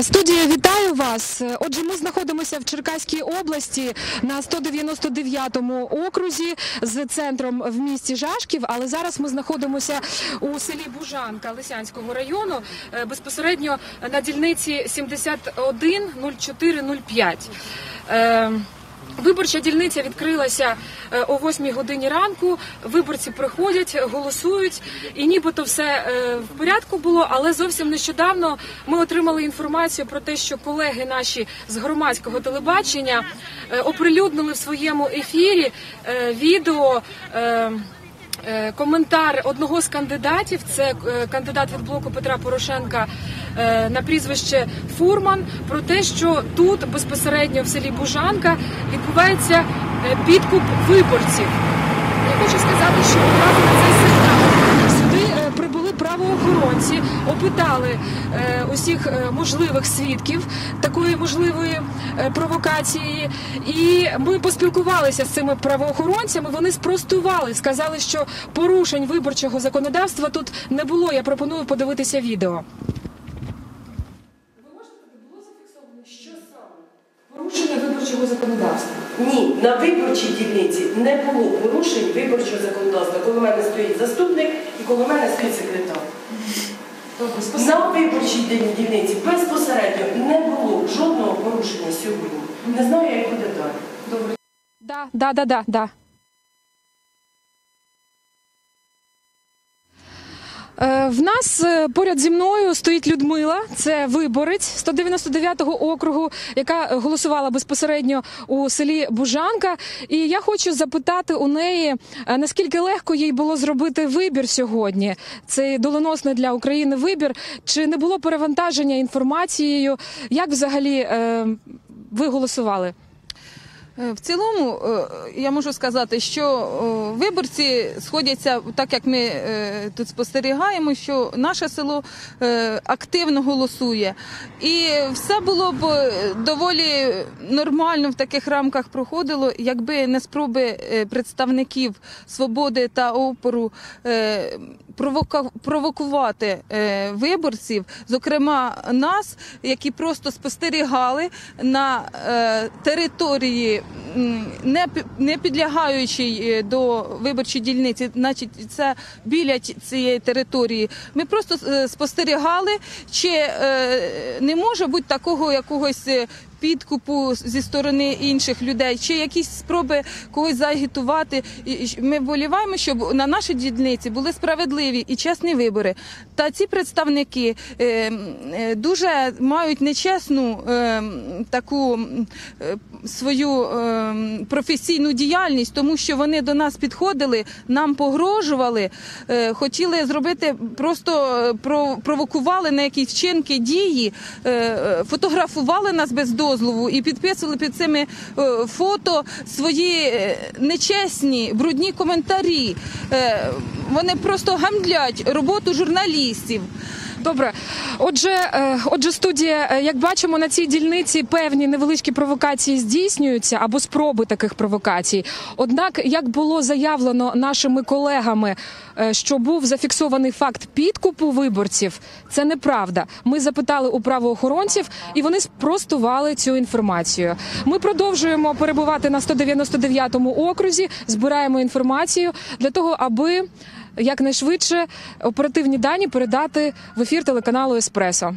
Е, Студія, вітаю вас. Е, Отже, ми знаходимося в Черкаській області на 199-му окрузі з центром в місті Жашків. Але зараз ми знаходимося у селі Бужанка Лисянського району, е, безпосередньо на дільниці 710405. Виборча дільниця відкрилася е, о 8 годині ранку. Виборці приходять, голосують, і нібито все е, в порядку було. Але зовсім нещодавно ми отримали інформацію про те, що колеги наші з громадського телебачення е, оприлюднили в своєму ефірі відео. Е, Коментар одного з кандидатів, це е, кандидат від блоку Петра Порошенка е, на прізвище Фурман, про те, що тут безпосередньо в селі Бужанка відбувається підкуп виборців. Я хочу сказати, що на цей правоохоронці, опитали е, усіх е, можливих свідків такої можливої е, провокації. І ми поспілкувалися з цими правоохоронцями. Вони спростували, сказали, що порушень виборчого законодавства тут не було. Я пропоную подивитися відео. Ви можете було зафіксовано, що саме порушення виборчого законодавства? Ні, на виборчій дільниці не було порушень виборчого законодавства. Коли в мене стоїть заступник і коло мене стоїть секретар. На виборчій дільниці безпосередньо не було жодного порушення сьогодні. Не знаю, як буде далі. Добре. Да, да, да, да, да. В нас е, поряд зі мною стоїть Людмила, це виборець 199-го округу, яка голосувала безпосередньо у селі Бужанка. І я хочу запитати у неї, е, наскільки легко їй було зробити вибір сьогодні. Цей доленосний для України вибір. Чи не було перевантаження інформацією? Як взагалі е, ви голосували? Е, В цілому е, я можу сказати, що е, виборці сходяться, так як ми тут спостерігаємо, що наше село активно голосує. І все було б доволі нормально в таких рамках проходило, якби не спроби представників свободи та опору провокувати виборців, зокрема нас, які просто спостерігали на території, не, не підлягаючій е, до виборчої дільниці, значить це біля цієї території. Ми просто е, спостерігали, чи е, не може бути такого якогось. Підкупу зі сторони інших людей, чи якісь спроби когось заагітувати. Ми вболіваємо, щоб на нашій дільниці були справедливі і чесні вибори. Та ці представники е, е, дуже мають нечесну е, таку свою професійну діяльність, тому що вони до нас підходили, нам погрожували, хотіли зробити просто про- провокували на якісь вчинки дії, фотографували нас без дозволу і підписували під цими е, фото свої е, нечесні, брудні коментарі. Е, Вони просто гамдлять роботу журналістів. Добре, отже, е, отже, студія, е, як бачимо, на цій дільниці певні невеличкі провокації здійснюються або спроби таких провокацій. Однак, як було заявлено нашими колегами, е, що був зафіксований факт підкупу виборців, це неправда. Ми запитали у правоохоронців, і вони спростували цю інформацію. Ми продовжуємо перебувати на 199-му окрузі, збираємо інформацію для того, аби якнайшвидше оперативні дані передати в ефір телеканалу Еспресо.